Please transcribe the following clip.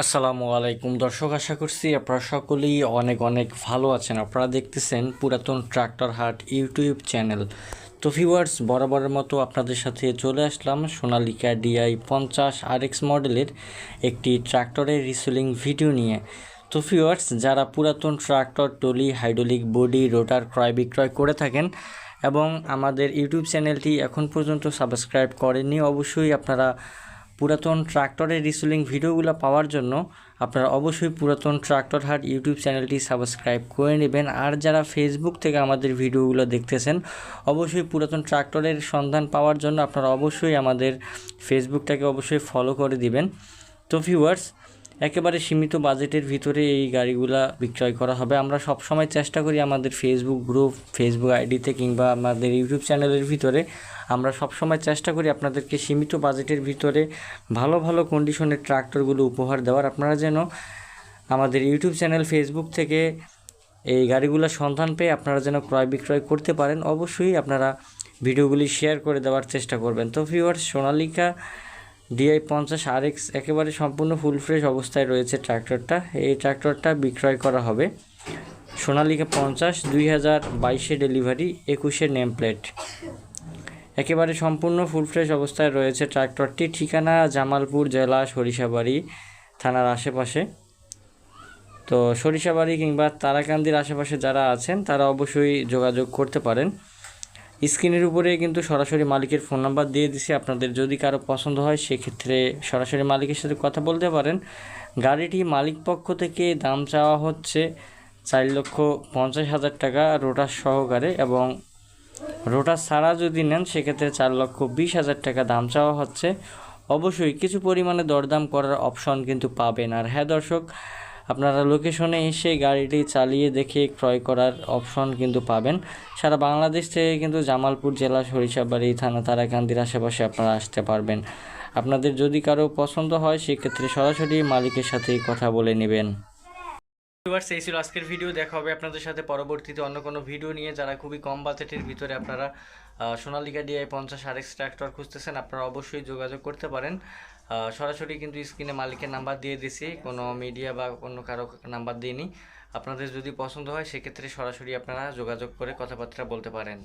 আসসালামু আলাইকুম। দর্শক, আশা করছি আপনারা সকলেই অনেক অনেক ভালো আছেন। আপনারা দেখতেছেন পুরাতন ট্রাক্টর হাট ইউটিউব চ্যানেল। তো ভিউয়ার্স, বরাবরের মতো আপনাদের সাথে চলে আসলাম সোনালিকা ডিআই পঞ্চাশ আরএক্স মডেলের একটি ট্রাক্টরের রিসেলিং ভিডিও নিয়ে। তো ভিউয়ার্স, যারা পুরাতন tractor, trolley, hydraulic body, rotor, ক্রয় বিক্রয় করে থাকেন এবং আমাদের ইউটিউব চ্যানেলটি এখন পর্যন্ত সাবস্ক্রাইব করেননি, অবশ্যই আপনারা পুরাতন ট্রাক্টরের রিসেলিং ভিডিওগুলো পাওয়ার জন্য আপনারা অবশ্যই পুরাতন ট্রাক্টর হাট ইউটিউব চ্যানেলটি সাবস্ক্রাইব করে নেবেন। আর যারা ফেসবুক থেকে আমাদের ভিডিওগুলো দেখতেছেন, অবশ্যই পুরাতন ট্রাক্টরের সন্ধান পাওয়ার জন্য আপনারা অবশ্যই আমাদের ফেসবুকটাকে অবশ্যই ফলো করে দিবেন। তো ভিউয়ার্স একেবারে সীমিত বাজেটের ভিতরে এই গাড়িগুলা বিক্রয় করা হবে। আমরা সব সময় চেষ্টা করি আমাদের ফেসবুক গ্রুপ ফেসবুক আইডিতে কিংবা আমাদের ইউটিউব চ্যানেলের ভিতরে আমরা সব সময় চেষ্টা করি আপনাদেরকে সীমিত বাজেটের ভিতরে ভালো ভালো কন্ডিশনের ট্রাক্টরগুলো উপহার দেওয়ার। আপনারা যেন আমাদের ইউটিউব চ্যানেল ফেসবুক থেকে এই গাড়িগুলোর সন্ধান পেয়ে আপনারা যেন ক্রয় বিক্রয় করতে পারেন, অবশ্যই আপনারা ভিডিওগুলি শেয়ার করে দেওয়ার চেষ্টা করবেন। তো ভিউয়ার্স সোনালিকা ডিআই পঞ্চাশ আর এক্স একেবারে সম্পূর্ণ ফুল ফ্রেশ অবস্থায় রয়েছে ট্র্যাক্টরটা এই ট্র্যাক্টরটা বিক্রয় করা হবে সোনালিকা পঞ্চাশ দুই হাজার বাইশে ডেলিভারি একুশে নেম প্লেট একেবারে সম্পূর্ণ ফুল ফ্রেশ অবস্থায় রয়েছে ট্র্যাক্টরটি ঠিকানা জামালপুর জেলা সরিষাবাড়ি থানার আশেপাশে। তো সরিষাবাড়ি কিংবা তারাকান্দির আশেপাশে যারা আছেন, তারা অবশ্যই যোগাযোগ করতে পারেন। স্ক্রিনের উপরে কিন্তু সরাসরি মালিকের ফোন নাম্বার দিয়ে দিছি। আপনাদের যদি কারও পছন্দ হয়, সেক্ষেত্রে সরাসরি মালিকের সাথে কথা বলতে পারেন। গাড়িটি মালিক পক্ষ থেকে দাম চাওয়া হচ্ছে চার লক্ষ পঞ্চাশ হাজার টাকা রোটার সহকারে এবং রোটার ছাড়া যদি নেন, সেক্ষেত্রে চার লক্ষ বিশ হাজার টাকা দাম চাওয়া হচ্ছে। অবশ্যই কিছু পরিমাণে দরদাম করার অপশন কিন্তু পাবেন। আর হ্যাঁ দর্শক আপনারা লোকেশনে এসে গাড়িটি চালিয়ে দেখে ক্রয় করার অপশন কিন্তু পাবেন। সারা বাংলাদেশ থেকে কিন্তু জামালপুর জেলা সরিষাবাড়ি থানা তারাকান্দির আশেপাশে আপনারা আসতে পারবেন। আপনাদের যদি কারও পছন্দ হয়, সেক্ষেত্রে সরাসরি মালিকের সাথেই কথা বলে নেবেন। ভিউয়ার্স, এই ছিল আজকের ভিডিও। দেখা হবে আপনাদের সাথে পরবর্তীতে অন্য কোনো ভিডিও নিয়ে। যারা খুবই কম বাজেটের ভিতরে আপনারা সোনালিকা ডিআই পঞ্চাশ আর এক্স ট্র্যাক্টর খুঁজতেছেন, আপনারা অবশ্যই যোগাযোগ করতে পারেন। সরাসরি কিন্তু স্ক্রিনে মালিকের নাম্বার দিয়ে দিছি। কোনো মিডিয়া বা অন্য কারও নাম্বার দিইনি। আপনাদের যদি পছন্দ হয়, সেক্ষেত্রে সরাসরি আপনারা যোগাযোগ করে কথাবার্তা বলতে পারেন।